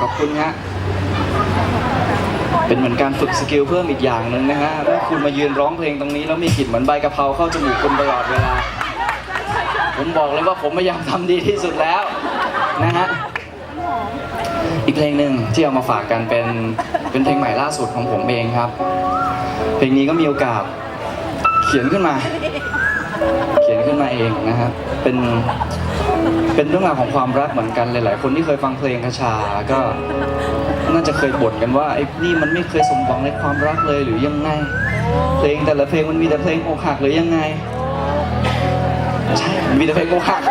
ขอบคุณฮะ เป็นเหมือนการฝึกสกิลเพิ่มอีกอย่างหนึ่งนะฮะเมื่อคุณมายืนร้องเพลงตรงนี้แล้วมีกลิ่นเหมือนใบกะเพราเข้าจมูกคุณตลอดเวลา ผมบอกเลยว่าผมพยายามทำดีที่สุดแล้วนะฮะ อีกเพลงหนึ่งที่เอามาฝากกันเป็นเป็นเพลงใหม่ล่าสุดของผมเองครับ เพลงนี้ก็มีโอกาสเขียนขึ้นมา เขียนขึ้นมาเองนะครับเป็น เป็นเรื่องราวของความรักเหมือนกันหลายๆคนที่เคยฟังเพลงคาชาก็น่าจะเคยบ่นกันว่าไอ้นี่มันไม่เคยสมหวังในความรักเลยหรือยังไง เพลงแต่ละเพลงมันมีแต่เพลงอกหักหรือยังไงใช่มีแต่เพลงอกหัก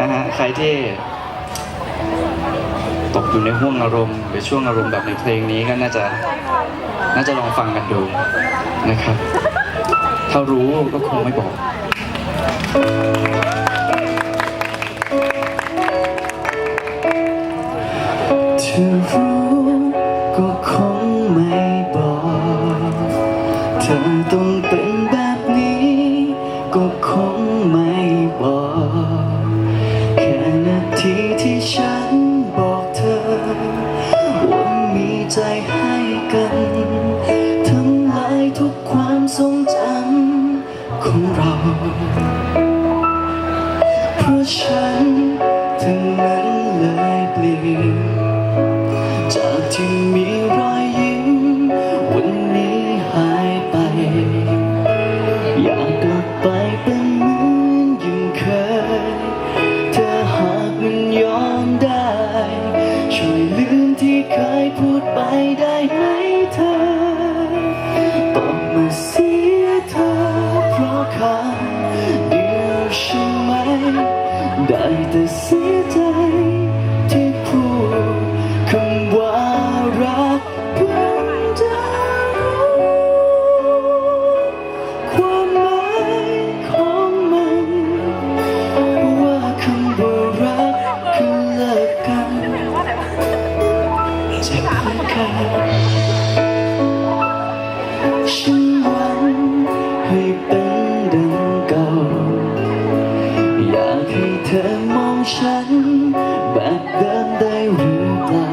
นะฮะใครที่ตกอยู่ในห่วงอารมณ์หรือช่วงอารมณ์แบบในเพลงนี้ก็น่าจะน่าจะลองฟังกันดูนะครับ ถ้ารู้ก็คงไม่บอก เธอรู้ก็คงไม่บอก เธอต้องเป็นแบบนี้ ก็คงไม่บอก แค่นาทีที่ฉันบอกเธอ ว่ามีใจให้กันทำลายทุกความทรงจำของเรา ราะฉันทั้งนั้นเลยเปลี่ยนจากที่มีรอยยิ้ม วันนี้หายไป อยากกลับไปเป็นเหมือนยังเคยเธอหากมันย้อมได้ ช่วยลืมที่เคยพูดไปได้ไหมเธอต้องมาเสียเธอเพราะคำเได้แต่เสียใจที่พูดคำว่ารักเพิ่งจะรู้ความหมายของมัน ว่าคำว่ารักคือเลิกกันจะเพื่อกันากให้เธอมองฉัน แบบเดิมได้หรือเปล่า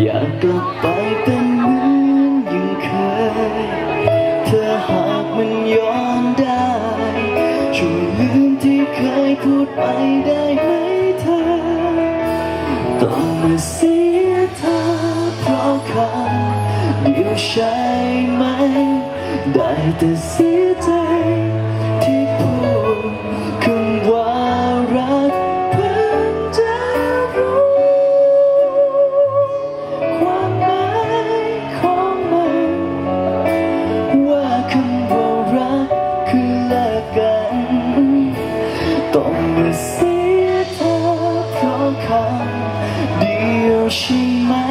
อยากกลับไปเป็นเหมือนยังเคย เธอหากมันย้อนได้ช่วยลืมที่เคยพูดไปได้ไหมเธอ ต้องมาเสียเธอเพราะคำเดียวใช่ไหม ได้แต่เสียใจ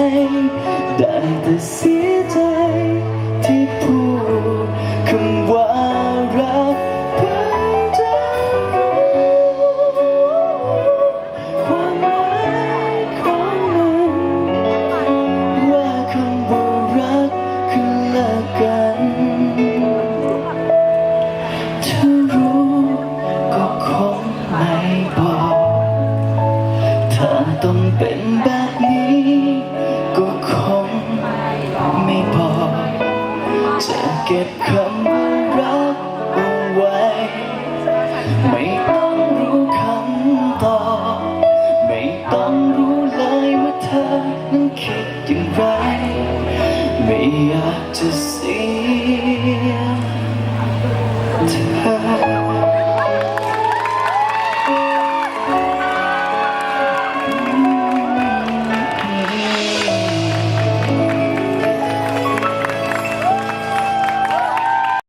ได้แต่เสีย เก็บคำ